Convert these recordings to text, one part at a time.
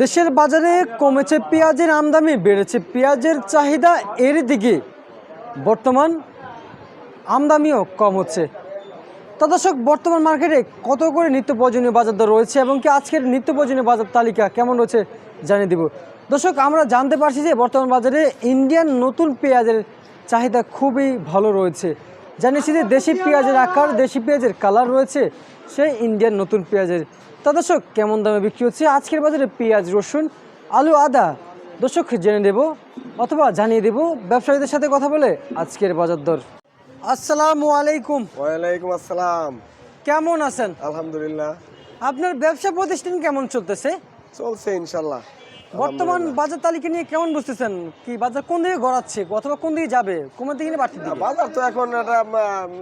দেশের বাজারে কমেছে পেঁয়াজের আমদানি, বেড়েছে পেঁয়াজের চাহিদা, এর দিকে বর্তমান আমদানিও কম হচ্ছে। তা দর্শক, বর্তমান মার্কেটে কত করে নিত্য প্রয়োজনীয় বাজার দর রয়েছে এবং কি আজকের নিত্য প্রয়োজনীয় বাজার তালিকা কেমন রয়েছে জানিয়ে দিব। দর্শক, আমরা জানতে পারছি যে বর্তমান বাজারে ইন্ডিয়ান নতুন পেঁয়াজের চাহিদা খুবই ভালো রয়েছে। জানিয়েছি যে দেশি পেঁয়াজের আকার, দেশি পেঁয়াজের কালার রয়েছে, সেই ইন্ডিয়ান নতুন পেঁয়াজের তা দর্শক কেমন দামে বিক্রি হচ্ছে? আজকের বাজারে পেঁয়াজ রসুন আলু আদা। দর্শক জেনে দেব অথবা জানিয়ে দেব ব্যবসায়ীদের সাথে কথা বলে আজকের বাজার দর। আসসালামু আলাইকুম। ওয়ালাইকুম আসসালাম। কেমন আছেন? আলহামদুলিল্লাহ। আপনার ব্যবসা প্রতিষ্ঠান কেমন চলতেছে? চলছে ইনশাল্লাহ। বর্তমান বাজার তালিকা নিয়ে কেমন বুঝতেছেন? কি বাজার কোন দিকে গড়াচ্ছে অথবা কোন দিকে যাবে? কমার দিকে দিকে? বাজার তো এখন একটা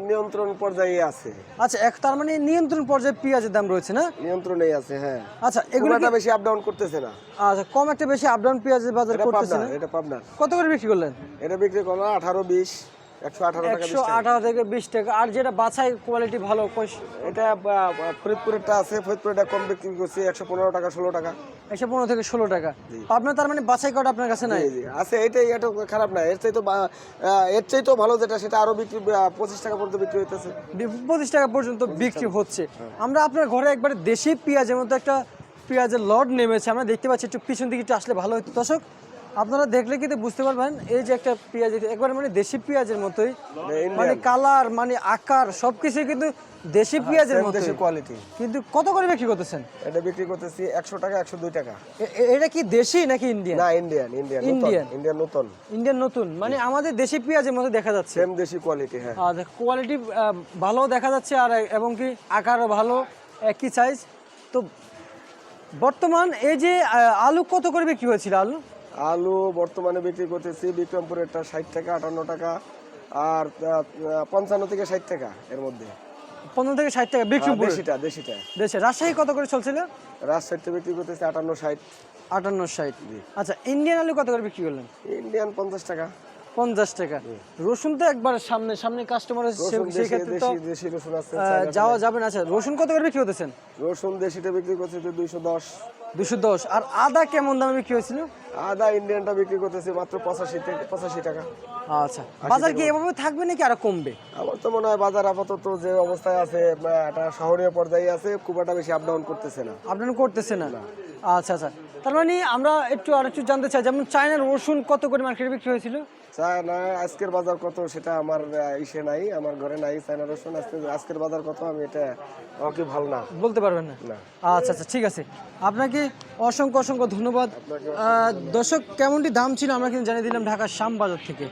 নিয়ন্ত্রণ পর্যায়ে আছে। আচ্ছা এক তার মানে নিয়ন্ত্রণ পর্যায়ে পেঁয়াজের দাম রয়েছে না? নিয়ন্ত্রণেই আছে হ্যাঁ। আচ্ছা এগুলো একটা বেশি আপ ডাউন করতেছে না। আচ্ছা কম একটা বেশি আপ ডাউন পেঁয়াজের বাজার করতেছে না? এটা পাবনা। কত করে বিক্রি করলেন? এটা বিক্রি করল আঠারো বিশ। একশো আঠারো টাকা একশো বিশ টাকা। আঠারো থেকে বিশ টাকা। আর যেটা বাছাই কোয়ালিটি ভালো এটা ফরিদপুরেরটা আছে ফরিদপুরেরটা কম বিক্রি করছি একশো পনেরো টাকা ষোলো টাকা। একশো পনেরো থেকে ষোলো টাকা। আপনার তার মানে বাছাই করা আপনার কাছে নাই? জি, জি। আছে এটাই এটা খারাপ না। এর চাই তো এর চাই তো ভালো যেটা সেটা আরও বিক্রি পঁচিশ টাকা পর্যন্ত বিক্রি হইতেছে। পঁচিশ টাকা পর্যন্ত বিক্রি হচ্ছে। আমরা আপনার ঘরে একবারে দেশি পেঁয়াজের মতো একটা পেঁয়াজের লড নেমেছে। আমরা দেখতে পাচ্ছি একটু পিছন দিকে একটু আসলে ভালো হতো দর্শক আপনারা দেখলে কিন্তু বুঝতে পারবেন এই যে একটা পেঁয়াজ একবারে মানে দেশি পেঁয়াজের মতোই। মানে কালার মানে আকার সবকিছু কিন্তু দেশি পেঁয়াজের Same মতো দেশি কোয়ালিটি কিন্তু কত করে বিক্রি করতেছেন? এটা বিক্রি করতেছি একশো টাকা একশো দুই টাকা। এ- এ- এটা কি দেশি নাকি ইন্ডিয়ান না ইন্ডিয়ান ইন্ডিয়ান Indian। ইন্ডিয়ান নতুন। ইন্ডিয়ান নতুন। মানে আমাদের দেশি পেঁয়াজের মতো দেখা যাচ্ছে। সেম দেশি কোয়ালিটি হ্যাঁ। আর কোয়ালিটি ভালো দেখা যাচ্ছে আর এবং কি আকারও ভালো একই সাইজ তো বর্তমান এই যে আলু কত করে বিক্রি হয়েছিল আলু? আলু বর্তমানে বিক্রি করতেছি বিক্রমপুরেরটা ষাট টাকা আটান্ন টাকা আর পঞ্চান্ন থেকে ষাট টাকা এর মধ্যে। পনেরো থেকে ষাট টাকা বিক্রি দেশিটা দেশিটা। দেশে। রাজশাহী কত করে চলছিল? রাজশাহীতে বিক্রি করতেছি আটান্ন ষাট। আটান্ন ষাট। আচ্ছা ইন্ডিয়ান আলু কত করে বিক্রি করলেন? ইন্ডিয়ান পঞ্চাশ টাকা। পঞ্চাশ টাকা। রসুন তো একবার সামনে সামনে কাস্টমার দেশি সেক্ষেত্রে তো দেশি রসুন আছে যাওয়া যাবে না। আচ্ছা রসুন কত করে বিক্রি হতেছেন রসুন দেশিটা বিক্রি করতেছি দুইশো দশ। দুশো দশ। আর আদা কেমন দামে বিক্রি হয়েছিল? আদা ইন্ডিয়ানটা বিক্রি করতেছি মাত্র পঁচাশি থেকে পঁচাশি টাকা। আচ্ছা। বাজার কি এভাবে থাকবে নাকি আরও কমবে? আমার তো মনে হয় বাজার আপাতত যে অবস্থায় আছে একটা শহরীয় পর্যায়ে আছে খুব একটা বেশি আপডাউন করতেছে না। আপডাউন করতেছে না? আচ্ছা আচ্ছা। তার মানে আমরা একটু আর একটু জানতে চাই যেমন চায়নার রসুন কত করে মার্কেটে বিক্রি হয়েছিল? চায় না আজকের বাজার কত সেটা আমার ইসে নাই আমার ঘরে নাই চায়না রসুন। আজকে আজকের বাজার কত আমি এটা আমার কি ভালো না। বলতে পারবেন না? আচ্ছা আচ্ছা ঠিক আছে। আপনাকে অসংখ্য অসংখ্য ধন্যবাদ। দর্শক কেমনটি দাম ছিল আমরা কিন্তু জানিয়ে দিলাম ঢাকার শ্যাম বাজার থেকে।